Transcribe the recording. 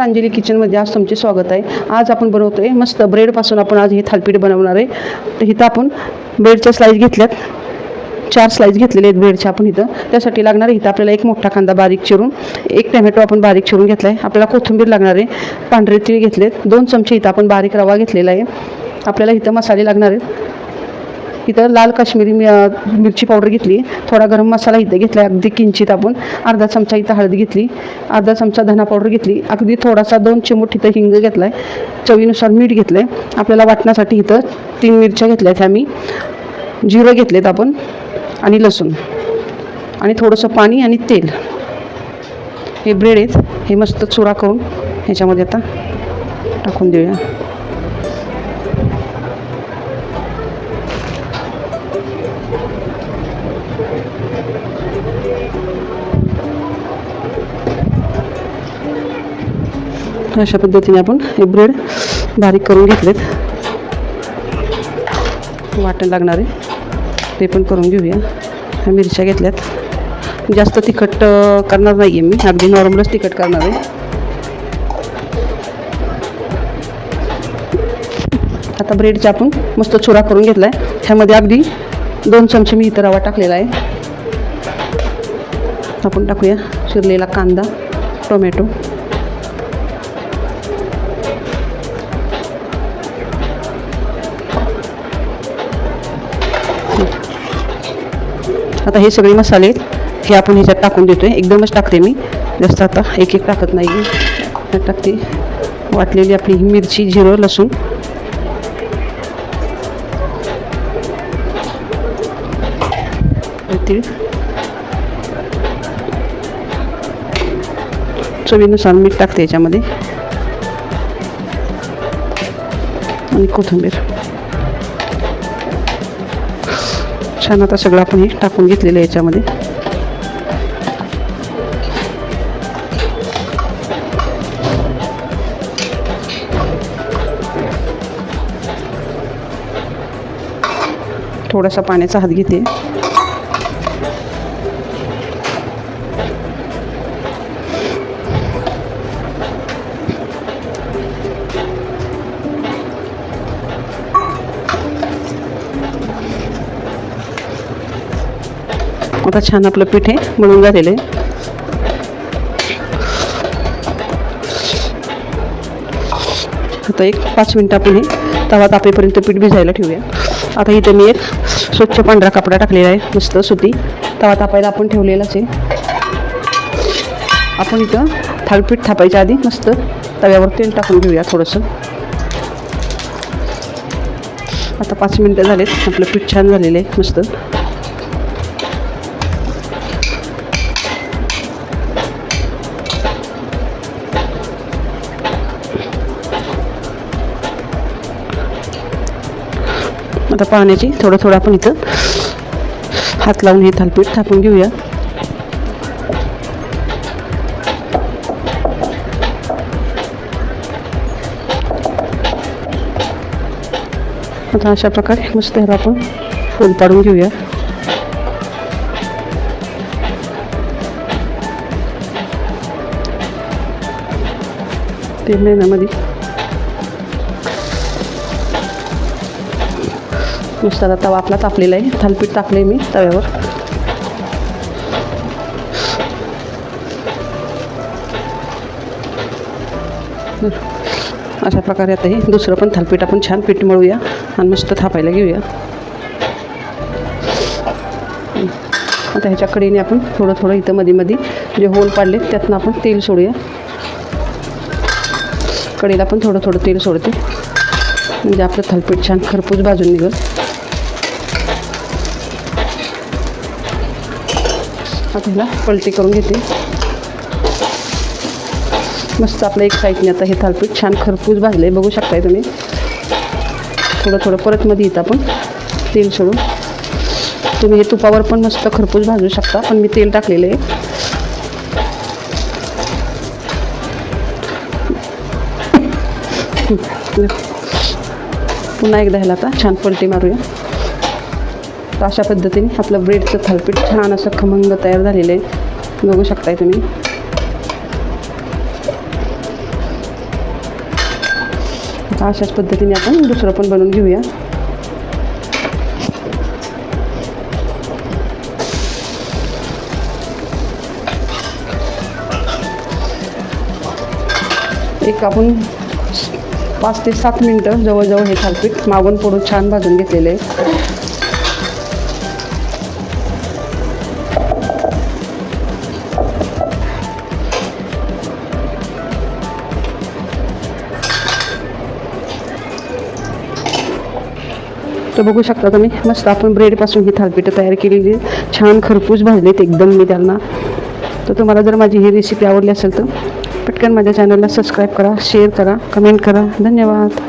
नमस्कार अंजली किचनमध्ये आज तुमचे स्वागत आहे. आज आपण बनवतो आहे मस्त ब्रेडपासून आपण आज हे थालपीठ बनवणार आहे. तर इथं आपण ब्रेडच्या स्लाईस घेतल्यात. चार स्लाईस घेतलेले आहेत ब्रेडच्या आपण इथं. त्यासाठी लागणार आहे इथं आपल्याला एक मोठा कांदा बारीक चिरून एक टमॅटो आपण बारीक चिरून घेतला आहे आपल्याला कोथिंबीर लागणार आहे पांढरे तीळ घेतलेत. दोन चमचे इथं आपण बारीक रवा घेतलेला आहे. आपल्याला इथं मसाले लागणार आहेत. इथं लाल काश्मीरी मि मिरची पावडर घेतली. थोडा गरम मसाला इथं घेतला. अगदी किंचित आपण. अर्धा चमचा इथं हळद घेतली. अर्धा चमचा धना पावडर घेतली. अगदी थोडासा दोन चिमूट इथं हिंग घेतला आहे चवीनुसार मीठ घेतलं आहे आपल्याला वाटण्यासाठी इथं तीन मिरच्या घेतल्या आहेत आम्ही जिरं घेतलेत आपण. आणि लसूण. आणि थोडंसं पाणी आणि तेल. हे ब्रेड आहेत. हे मस्त चुरा करून ह्याच्यामध्ये आता टाकून देऊया. अशा पद्धतीने आपण हे ब्रेड बारीक करून घेतलेत. वाटण लागणारे ते पण करून घेऊया. ह्या मिरच्या घेतल्यात. जास्त तिखट करणार नाही आहे मी. अगदी नॉर्मलच तिखट करणार आहे. आता ब्रेडचा आपण मस्त चुरा करून घेतला आहे ह्यामध्ये अगदी दोन चमचे मी इथं रवा टाकलेला आहे. आपण टाकूया. शिरलेला कांदा टोमॅटो. आता हे सगळे मसाले हे आपण ह्याच्यात टाकून देतो आहे एकदमच टाकते मी. जास्त आता एक एक टाकत नाही. टाकते. वाटलेली आपली ही मिरची जिरं लसूण. तीळ चवीनुसार मीठ टाकते याच्यामध्ये. आणि कोथिंबीर. छान आता सगळं आपण हे टाकून घेतलेलं आहे याच्यामध्ये. थोडासा पाण्याचा हात घेते. आता छान आपलं पीठ हे म्हणून झालेलं आहे. आता एक पाच मिनटं आपण हे तवा तापेपर्यंत पीठ भिजायला ठेवूया. आता इथं मी एक स्वच्छ पांढरा कपडा टाकलेला आहे मस्त सुती. तवा तापायला आपण ठेवलेलाच आहे. आपण इथं थालपीठ थापायच्या आधी मस्त तव्यावर तेल टाकून घेऊया थोडंसं. आता पाच मिनटं झालेत आपलं पीठ छान झालेलं आहे मस्त. आता पाण्याची थोडं थोडं आपण इथं हात लावून हे थालपीठ थापून घेऊया. आता अशा प्रकारे मस्त ह्याला आपण फोल पाडून घेऊया. ते महिन्यामध्ये नुसता तवा आपला तापलेला आहे. थालपीठ टाकले मी तव्यावर. अशा प्रकारे आता हे दुसरं पण थालपीठ आपण छान पीठ मळूया आणि मस्त थापायला घेऊया. आता ह्याच्या कडेने आपण थोडं थोडं इथं मध्ये मध्ये जे होल पाडले त्यातनं आपण तेल सोडूया. कडेला पण थोडं थोडं तेल सोडते. म्हणजे आपलं थालपीठ छान खरपूस भाजून निघल. आता ह्याला पलटी करून घेते. मस्त आपलं एक साईडने आता हे थालपीठ छान खरपूस भाजलं आहे बघू शकताय तुम्ही. थोडं थोडं परत मध्ये येतं आपण तेल सोडून. तुम्ही हे तुपावर पण मस्त खरपूस भाजू शकता पण मी तेल टाकलेलं आहे. पुन्हा एकदा ह्याला आता छान पलटी मारूया. तर अशा पद्धतीने आपलं ब्रेडचं थालपीठ छान असं खमंग तयार झालेलं आहे. बघू शकताय तुम्ही. अशाच पद्धतीने आपण दुसरं पण बनवून घेऊया. एक आपण पाच ते सात मिनटं जवळजवळ हे थालपीठ मागून पडून छान भाजून घेतलेले आहे. तर बघू शकता तुम्ही. मस्त आपण ब्रेडपासून ही थालपीठं तयार केलेली छान खरपूस भाजलीत एकदम मी त्यांना. तर तुम्हाला जर माझी ही रेसिपी आवडली असेल तर पटकन माझ्या चॅनलला सबस्क्राईब करा शेअर करा कमेंट करा. धन्यवाद.